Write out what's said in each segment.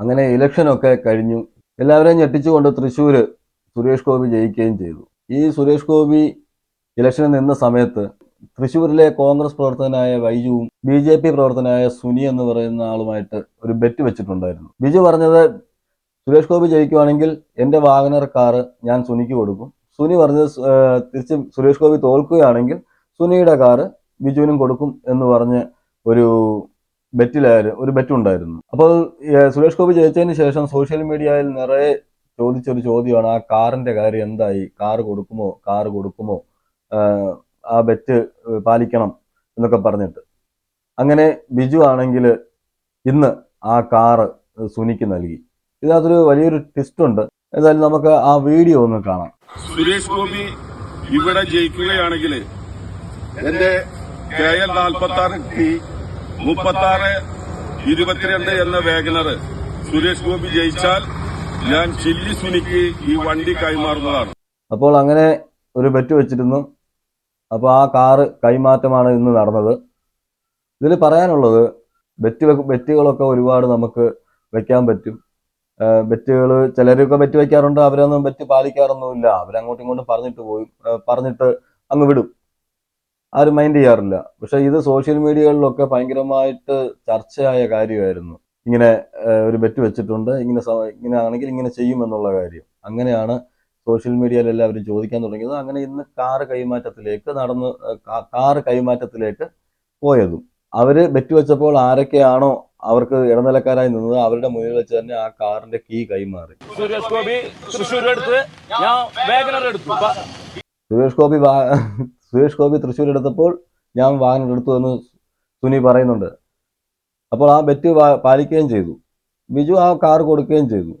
അങ്ങനെ ഇലക്ഷനൊക്കെ കഴിഞ്ഞു. എല്ലാവരെയും ഞെട്ടിച്ചുകൊണ്ട് തൃശ്ശൂർ സുരേഷ് ഗോപി ജയിക്കുകയും ചെയ്തു. ഈ സുരേഷ് ഗോപി ഇലക്ഷനിൽ നിന്ന സമയത്ത് തൃശ്ശൂരിലെ കോൺഗ്രസ് പ്രവർത്തകനായ വൈജുവും ബി ജെ പി പ്രവർത്തകനായ സുനി എന്ന് പറയുന്ന ആളുമായിട്ട് ഒരു ബെറ്റ് വെച്ചിട്ടുണ്ടായിരുന്നു. ബിജു പറഞ്ഞത് സുരേഷ് ഗോപി ജയിക്കുവാണെങ്കിൽ എന്റെ വാഗനർ കാറ് ഞാൻ സുനിക്ക് കൊടുക്കും. സുനി പറഞ്ഞത് തിരിച്ച് സുരേഷ് ഗോപി തോൽക്കുകയാണെങ്കിൽ സുനിയുടെ കാറ് ബിജുവിനും കൊടുക്കും എന്ന് പറഞ്ഞ് ഒരു ബെറ്റിലായിരുന്നു ഒരു ബെറ്റ് ഉണ്ടായിരുന്നു അപ്പോൾ സുരേഷ് ഗോപി ജയിച്ചതിന് ശേഷം സോഷ്യൽ മീഡിയയിൽ നിറയെ ചോദിച്ചൊരു ചോദ്യമാണ് ആ കാറിന്റെ കാര്യം എന്തായി? കാർ കൊടുക്കുമോ? കാർ കൊടുക്കുമോ? ആ ബെറ്റ് പാലിക്കണം എന്നൊക്കെ പറഞ്ഞിട്ട്. അങ്ങനെ ബിജു ആണെങ്കിൽ ഇന്ന് ആ കാറ് സുനിക്ക് നൽകി. ഇതിനകത്തൊരു വലിയൊരു ട്വിസ്റ്റ് ഉണ്ട്. എന്തായാലും നമുക്ക് ആ വീഡിയോ ഒന്ന് കാണാം. സുരേഷ് ഗോപി ഇവിടെ ജയിക്കുകയാണെങ്കിൽ എന്റെ കെ എൽ നാൽപ്പത്തി ആറ് മുപ്പത്തി ആറ് ഇരുപത്തിരണ്ട് എന്ന വേഗനർ സുരേഷ് ഗോപി ജയിച്ചാൽ ഞാൻ ചില്ലി സുനിക്ക് ഈ വണ്ടി കൈമാറുന്നതാണ്. അപ്പോൾ അങ്ങനെ ഒരു ബെറ്റ് വെച്ചിരുന്നു. അപ്പോൾ ആ കാറ് കൈമാറ്റമാണ് ഇന്ന് നടന്നത്. ഇതിൽ പറയാനുള്ളത് ബെറ്റ് ബെറ്റുകളൊക്കെ ഒരുപാട് നമുക്ക് വെക്കാൻ പറ്റും. ബെറ്റുകൾ ചിലരൊക്കെ ബെറ്റ് വെക്കാറുണ്ട്. അവരൊന്നും ബെറ്റ് പാലിക്കാറൊന്നുമില്ല. അവരങ്ങോട്ടും ഇങ്ങോട്ടും പറഞ്ഞിട്ട് പോയി പറഞ്ഞിട്ട് അങ്ങ് വിടും. ആരും മൈൻഡ് ചെയ്യാറില്ല. പക്ഷെ ഇത് സോഷ്യൽ മീഡിയകളിലൊക്കെ ഭയങ്കരമായിട്ട് ചർച്ചയായ കാര്യമായിരുന്നു. ഇങ്ങനെ ഒരു ബെറ്റ് വെച്ചിട്ടുണ്ട്. ഇങ്ങനെ ഇങ്ങനെ ആണെങ്കിൽ ഇങ്ങനെ ചെയ്യുമെന്നുള്ള കാര്യം. അങ്ങനെയാണ് സോഷ്യൽ മീഡിയയിൽ എല്ലാവരും ചോദിക്കാൻ തുടങ്ങിയത്. അങ്ങനെ ഇന്ന് കാറ് കൈമാറ്റത്തിലേക്ക് നടന്ന് കാർ കൈമാറ്റത്തിലേക്ക് പോയതും. അവർ ബെറ്റ് വെച്ചപ്പോൾ ആരൊക്കെയാണോ അവർക്ക് ഇടനിലക്കാരായി നിന്നത് അവരുടെ മുന്നിൽ വെച്ച് തന്നെ ആ കാറിന്റെ കീ കൈമാറി. സുരേഷ് ഗോപി തൃശ്ശൂർ എടുത്ത് ഞാൻ എടുത്തു. സുരേഷ് ഗോപി സുരേഷ് ഗോപി തൃശ്ശൂർ എടുത്തപ്പോൾ ഞാൻ വാഹനം എടുത്തു എന്ന് സുനി പറയുന്നുണ്ട്. അപ്പോൾ ആ ബെറ്റ് പാലിക്കുകയും ചെയ്തു. ബിജു ആ കാർ കൊടുക്കുകയും ചെയ്തു.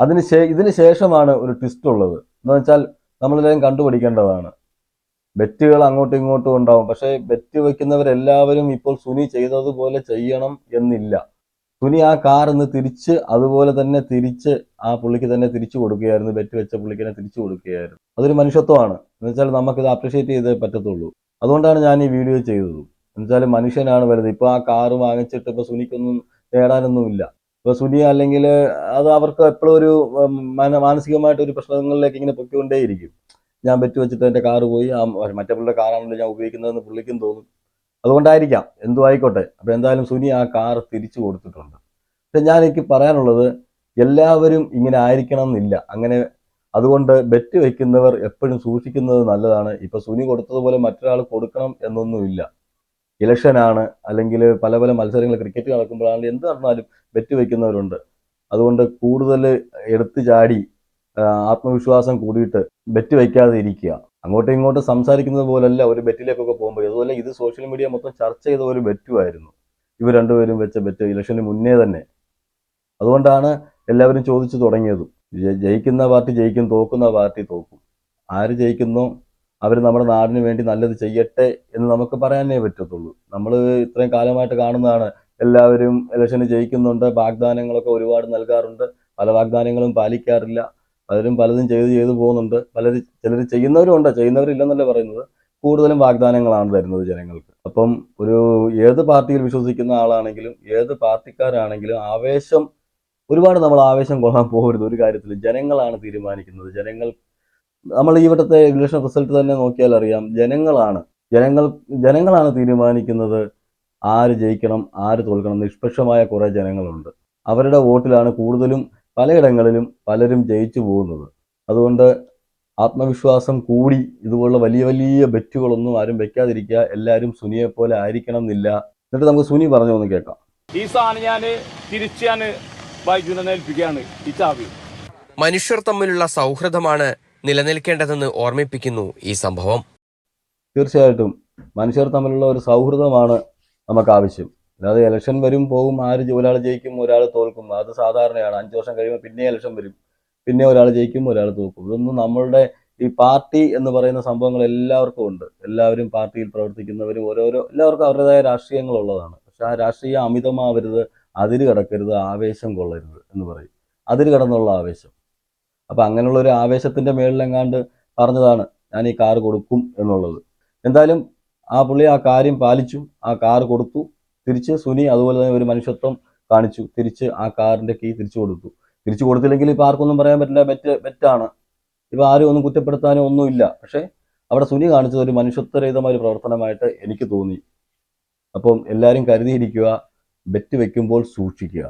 അതിന് ശേ ഇതിന് ശേഷമാണ് ഒരു ട്വിസ്റ്റ് ഉള്ളത്. എന്ന് വെച്ചാൽ നമ്മളെല്ലാം കണ്ടുപിടിക്കേണ്ടതാണ്. ബെറ്റുകൾ അങ്ങോട്ടും ഇങ്ങോട്ടും ഉണ്ടാവും. പക്ഷേ ബെറ്റ് വെക്കുന്നവരെല്ലാവരും ഇപ്പോൾ സുനി ചെയ്തതുപോലെ ചെയ്യണം എന്നില്ല. സുനി ആ കാർ ഇന്ന് തിരിച്ച് അതുപോലെ തന്നെ തിരിച്ച് ആ പുള്ളിക്ക് തന്നെ തിരിച്ചു കൊടുക്കുകയായിരുന്നു. ബെറ്റ് വെച്ച പുള്ളിക്ക് തന്നെ തിരിച്ചു കൊടുക്കുകയായിരുന്നു. അതൊരു മനുഷ്യത്വമാണ്. എന്ന് വെച്ചാൽ നമുക്കിത് അപ്രിഷിയേറ്റ് ചെയ്തേ പറ്റത്തുള്ളൂ. അതുകൊണ്ടാണ് ഞാൻ ഈ വീഡിയോ ചെയ്തത്. എന്നുവെച്ചാൽ മനുഷ്യനാണ് വലുത്. ഇപ്പൊ ആ കാറ് വാങ്ങിച്ചിട്ട് ഇപ്പൊ സുനിക്കൊന്നും നേടാനൊന്നുമില്ല ഇപ്പൊ സുനി അല്ലെങ്കിൽ അത് അവർക്ക് എപ്പോഴും ഒരു മന- മാനസികമായിട്ട് ഒരു പ്രശ്നങ്ങളിലേക്ക് ഇങ്ങനെ പൊക്കിക്കൊണ്ടേയിരിക്കും ഞാൻ ബെറ്റ് വെച്ചിട്ട് എന്റെ കാറ് പോയി. ആ മറ്റേ പുള്ളിയുടെ കാറാണല്ലോ ഞാൻ ഉപയോഗിക്കുന്നതെന്ന് പുള്ളിക്കും തോന്നും. അതുകൊണ്ടായിരിക്കാം. എന്തു ആയിക്കോട്ടെ. അപ്പോൾ എന്തായാലും സുനി ആ കാർ തിരിച്ചു കൊടുത്തിട്ടുണ്ട്. പക്ഷെ ഞാൻ എനിക്ക് പറയാനുള്ളത് എല്ലാവരും ഇങ്ങനെ ആയിരിക്കണം എന്നില്ല അങ്ങനെ അതുകൊണ്ട് ബെറ്റ് വെക്കുന്നവർ എപ്പോഴും സൂക്ഷിക്കുന്നത് നല്ലതാണ്. ഇപ്പൊ സുനി കൊടുത്തതുപോലെ മറ്റൊരാൾ കൊടുക്കണം എന്നൊന്നുമില്ല. ഇലക്ഷനാണ് അല്ലെങ്കിൽ പല പല മത്സരങ്ങൾ ക്രിക്കറ്റ് നടക്കുമ്പോഴാണ് എന്ത് നടന്നാലും ബെറ്റ് വെക്കുന്നവരുണ്ട് അതുകൊണ്ട് കൂടുതൽ എടുത്തു ചാടി ആത്മവിശ്വാസം കൂടിയിട്ട് ബെറ്റ് വയ്ക്കാതെ ഇരിക്കുക. അങ്ങോട്ടും ഇങ്ങോട്ടും സംസാരിക്കുന്നത് പോലല്ല ഒരു ബെറ്റിലേക്കൊക്കെ പോകുമ്പോൾ. അതുപോലെ ഇത് സോഷ്യൽ മീഡിയ മൊത്തം ചർച്ച ചെയ്ത ഒരു ബെറ്റുമായിരുന്നു. ഇവർ രണ്ടുപേരും വെച്ച ബെറ്റ് ഇലക്ഷന് മുന്നേ തന്നെ. അതുകൊണ്ടാണ് എല്ലാവരും ചോദിച്ചു തുടങ്ങിയതും. ജയിക്കുന്ന പാർട്ടി ജയിക്കും തോക്കുന്ന പാർട്ടി തോക്കും. ആര് ജയിക്കുന്നു അവർ നമ്മുടെ നാടിന് വേണ്ടി നല്ലത് ചെയ്യട്ടെ എന്ന് നമുക്ക് പറയാനേ പറ്റത്തുള്ളൂ. നമ്മൾ ഇത്രയും കാലമായിട്ട് കാണുന്നതാണ് എല്ലാവരും ഇലക്ഷന് ജയിക്കുന്നുണ്ട് വാഗ്ദാനങ്ങളൊക്കെ ഒരുപാട് നൽകാറുണ്ട്. പല വാഗ്ദാനങ്ങളും പാലിക്കാറില്ല. പലരും പലതും ചെയ്ത് ചെയ്ത് പോകുന്നുണ്ട്. പലർ ചിലർ ചെയ്യുന്നവരും ഉണ്ട്. ചെയ്യുന്നവരില്ലെന്നല്ല പറയുന്നത്. കൂടുതലും വാഗ്ദാനങ്ങളാണ് തരുന്നത് ജനങ്ങൾക്ക്. അപ്പം ഒരു ഏത് പാർട്ടിയിൽ വിശ്വസിക്കുന്ന ആളാണെങ്കിലും ഏത് പാർട്ടിക്കാരാണെങ്കിലും ആവേശം ഒരുപാട് നമ്മൾ ആവേശം കൊള്ളാൻ പോകരുത്. ഒരു കാര്യത്തിൽ ജനങ്ങളാണ് തീരുമാനിക്കുന്നത്. ജനങ്ങൾ നമ്മൾ ഈ വട്ടത്തെ ഇലക്ഷൻ റിസൾട്ട് തന്നെ നോക്കിയാൽ അറിയാം. ജനങ്ങളാണ്. ജനങ്ങൾ ജനങ്ങളാണ് തീരുമാനിക്കുന്നത് ആര് ജയിക്കണം ആര് തോൽക്കണം. നിഷ്പക്ഷമായ കുറേ ജനങ്ങളുണ്ട്. അവരുടെ വോട്ടിലാണ് കൂടുതലും പലയിടങ്ങളിലും പലരും ജയിച്ചു പോകുന്നത്. അതുകൊണ്ട് ആത്മവിശ്വാസം കൂടി ഇതുപോലുള്ള വലിയ വലിയ ബെറ്റുകളൊന്നും ആരും വെക്കാതിരിക്കുക. എല്ലാവരും സുനിയെ പോലെ ആയിരിക്കണം എന്നില്ല. എന്നിട്ട് നമുക്ക് സുനി പറഞ്ഞു ഒന്ന് കേൾക്കാം. ഈ സാധനം ഞാൻ തിരിച്ച് ഞാൻ ബൈജുവിനെ ഏൽപ്പിക്കുകയാണ്. ഈ ചാവി. മനുഷ്യർ തമ്മിലുള്ള സൗഹൃദമാണ് നിലനിൽക്കേണ്ടതെന്ന് ഓർമ്മിപ്പിക്കുന്നു ഈ സംഭവം. തീർച്ചയായിട്ടും മനുഷ്യർ തമ്മിലുള്ള ഒരു സൗഹൃദമാണ് നമുക്ക് ആവശ്യം. അല്ലാതെ ഇലക്ഷൻ വരും പോകും ആര് ഒരാൾ ജയിക്കും ഒരാൾ തോൽക്കും. അത് സാധാരണയാണ്. അഞ്ച് വർഷം കഴിയുമ്പോൾ പിന്നെ ഇലക്ഷൻ വരും. പിന്നെ ഒരാൾ ജയിക്കും ഒരാൾ തോൽക്കും. ഇതൊന്നും നമ്മളുടെ ഈ പാർട്ടി എന്ന് പറയുന്ന സംഭവങ്ങൾ എല്ലാവർക്കും ഉണ്ട്. എല്ലാവരും പാർട്ടിയിൽ പ്രവർത്തിക്കുന്നവരും ഓരോരോ എല്ലാവർക്കും അവരുടേതായ രാഷ്ട്രീയങ്ങളുള്ളതാണ് പക്ഷെ ആ രാഷ്ട്രീയം അമിതമാവരുത് അതിര് കടക്കരുത് ആവേശം കൊള്ളരുത് എന്ന് പറയും. അതിര് കടന്നുള്ള ആവേശം. അപ്പൊ അങ്ങനെയുള്ള ഒരു ആവേശത്തിന്റെ മേളിലെങ്ങാണ്ട് പറഞ്ഞതാണ് ഞാൻ ഈ കാർ കൊടുക്കും എന്നുള്ളത്. എന്തായാലും ആ പുള്ളി ആ കാര്യം പാലിച്ചു ആ കാർ കൊടുത്തു. തിരിച്ച് സുനി അതുപോലെ തന്നെ ഒരു മനുഷ്യത്വം കാണിച്ചു. തിരിച്ച് ആ കാറിന്റെ കീ തിരിച്ചു കൊടുത്തു. തിരിച്ചു കൊടുത്തില്ലെങ്കിൽ ഇപ്പൊ ആർക്കൊന്നും പറയാൻ പറ്റില്ല ബെറ്റ് ബെറ്റാണ്. ഇപ്പൊ ആരും ഒന്നും കുറ്റപ്പെടുത്താനോ ഒന്നുമില്ല പക്ഷെ അവിടെ സുനി കാണിച്ചത് ഒരു മനുഷ്യത്വരഹിതമായ ഒരു പ്രവർത്തനമായിട്ട് എനിക്ക് തോന്നി. അപ്പം എല്ലാവരും കരുതിയിരിക്കുക ബെറ്റ് വെക്കുമ്പോൾ സൂക്ഷിക്കുക.